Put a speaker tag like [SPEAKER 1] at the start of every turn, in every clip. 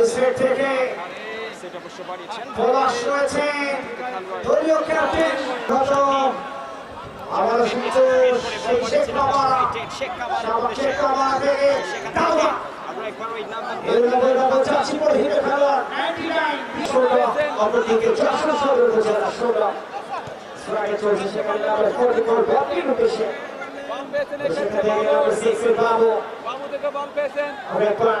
[SPEAKER 1] অলিসেট থেকে পলাশ রয়েছে দলীয় ক্যাপ্টেন গত কিন্তু সেই শেখ কামারা
[SPEAKER 2] শেখ
[SPEAKER 1] কামারা থেকে দাউদা
[SPEAKER 2] আমরা একবার ওই নাম্বার
[SPEAKER 1] এর মধ্যে ডাবল চাচ্ছি পরে হিরে খেলোয়াড় 99 ষোলো অপরদিকে যশোর সদর উপজেলা ষোলো স্ট্রাইকে চলছে সেখানে নাম্বার ফোর্টি ফোর ব্যাটিং উদ্দেশ্যে। সেখানে নাম্বার সিক্স এর বাবু। আরেকবার নাম্বার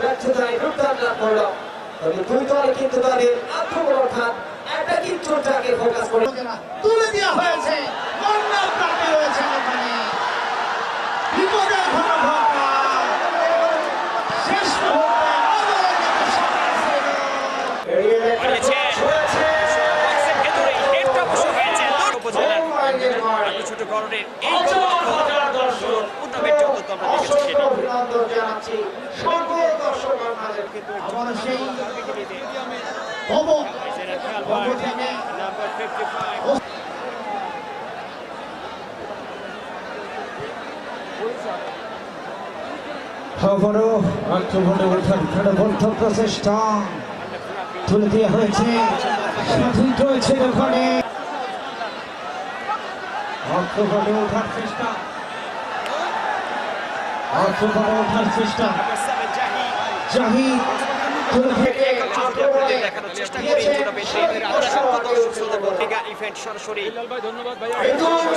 [SPEAKER 1] ব্যর্থতায় রূপদান লাভ করল তবে দুই দলে কিন্তু তাদের আক্রমণ অর্থাৎ অ্যাটাকিং চোটটাকে ফোকাস করে
[SPEAKER 3] তুলে দেওয়া হয়েছে
[SPEAKER 2] ছোট গরনের এই অন্তত আমরা দেখেছি
[SPEAKER 1] অসংখ্য
[SPEAKER 3] আবারও আক্রমণে ওঠার প্রাণবন্ত প্রচেষ্টা। তুলে দেওয়া হয়েছে স্বাধীন রয়েছে ওখানে আক্রমণে ওঠার চেষ্টা। আক্রমণে ওঠার চেষ্টা।
[SPEAKER 2] নাম্বার 7 জাহিদ
[SPEAKER 3] জাহিদ তুলে থেকে
[SPEAKER 1] আক্রমণে
[SPEAKER 2] চেষ্টা করি। ইভেন্ট সরাসরি।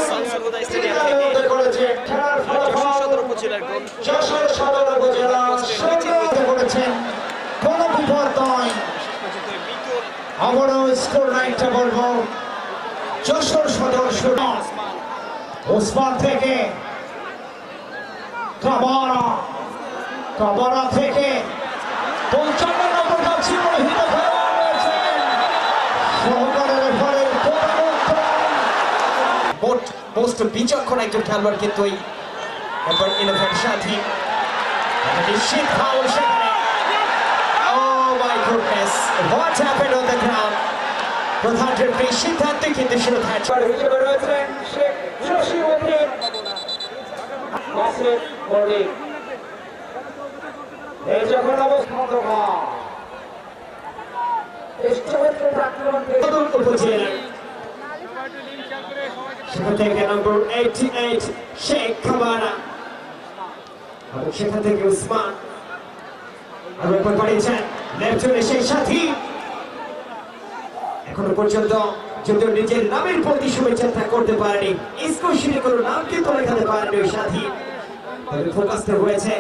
[SPEAKER 2] শামসুল স্টেডিয়াম সদর উপজেলার
[SPEAKER 1] সদর
[SPEAKER 3] কোনো বিপদ নয় আবারও স্কোর লাইনটা বলব। যশোর সদর শুরু ওসমান। থেকে কাবারা। কাবারা থেকে পঞ্চান্ন নম্বর কাছে মহিত
[SPEAKER 4] বিচক্ষণ একজন খেলোয়াড় কিন্তু এই নাম্বার ইলেভেন সাথী। নিশ্চিত ফাউল সেখানে। ও my goodness what happened on the ground প্রধান রেফারি সিদ্ধান্ত কিন্তু শ্রদ্ধায়
[SPEAKER 1] হিসেবে রয়েছেন শেখ জসিমউদ্দিন নাসির মল্লিক এই যখন
[SPEAKER 4] সেখান থেকে নম্বর এইটি এইট শেখ খাবারা এবং সেখান থেকে উসমান। আর একবার পাঠিয়েছেন লেফটনে সেই সাথী। এখনও পর্যন্ত যদিও নিজের নামের প্রতি শুভেচ্ছা করতে পারেনি স্কোশিনে কোনো নাম কিন্তু লেখাতে পারেনি ওই সাথী। তবে ফোকাসটা হয়েছে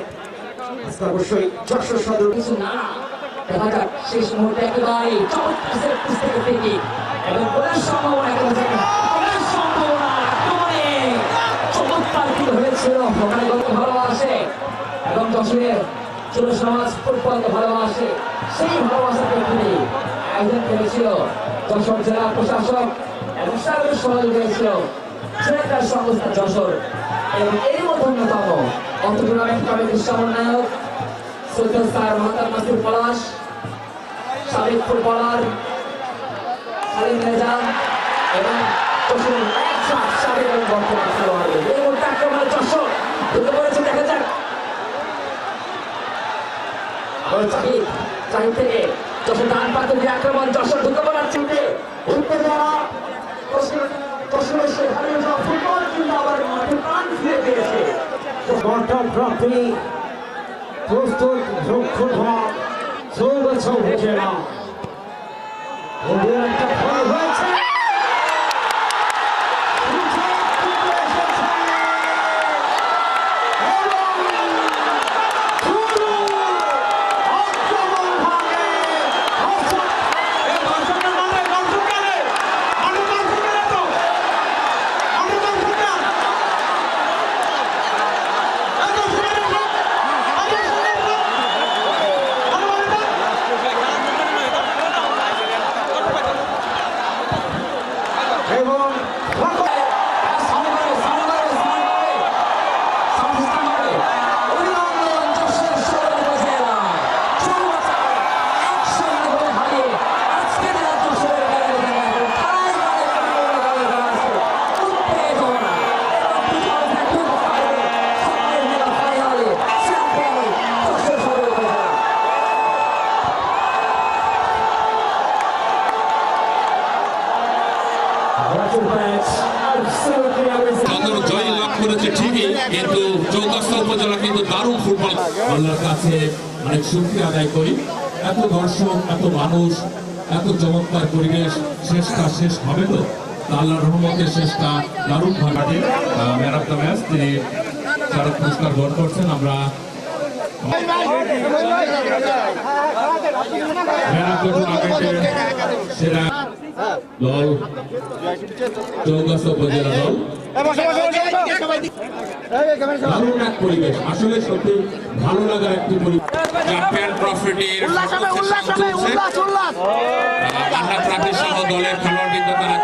[SPEAKER 4] আজকে অবশ্যই যশোর সদর।
[SPEAKER 5] কিছু না দেখা যাক শেষ মুহূর্তে একেবারে চমৎকার থেকে এবং গোলের সম্ভাবনা একেবারে থাকে না। গোলের সম্ভাবনা চমৎকার কি হয়েছিল ওখানে ভালোবাসে এবং যশোরের যুব সমাজ ফুটবলকে ভালোবাসে সেই ভালোবাসার প্রেক্ষিতে করেছিল যশোর জেলা প্রশাসক এবং সার্বিক সহযোগী হয়েছিল সেনেটার সংস্থা যশোর এবং এর মধ্যে অন্যতম অন্ত টুর্নামেন্ট কমিটির সমন্বয়ক সুলতান স্যার মাসুদ পলাশ সাবেক ফুটবলার আলী নেজাম এবং চশোর এক সাত সাড়ে এবং বর্তমান খেলোয়াড় এই মুহূর্তে আক্রমণে চশো ঢুকে পড়েছে দেখা যাক। চাহিদ চাহিদ থেকে যশোর ডান পাতে
[SPEAKER 1] প্রস্তুত রক্ষণ
[SPEAKER 6] হওয়া সৌগত হচ্ছে না। আল্লাহর কাছে অনেক শুক্রিয়া আদায় করি। এত দর্শক, এত মানুষ, এত চমৎকার পরিবেশ, শেষটা শেষ হবে তো? আল্লাহর রহমতের শেষটা দারুণ ভাবে ম্যান অফ দ্য ম্যাচ, তিনি চারক পুরস্কার গ্রহণ করছেন। আমরা সেরা দল চৌগাছা উপজেলা। দল দারুণ এক পরিবেশ আসলে সত্যি ভালো লাগার একটি পরিবেশ চ্যাম্পিয়ন ট্রফিটির আহ্লাদ ট্রফি সহ দলের খেলোয়াড় কিন্তু তারা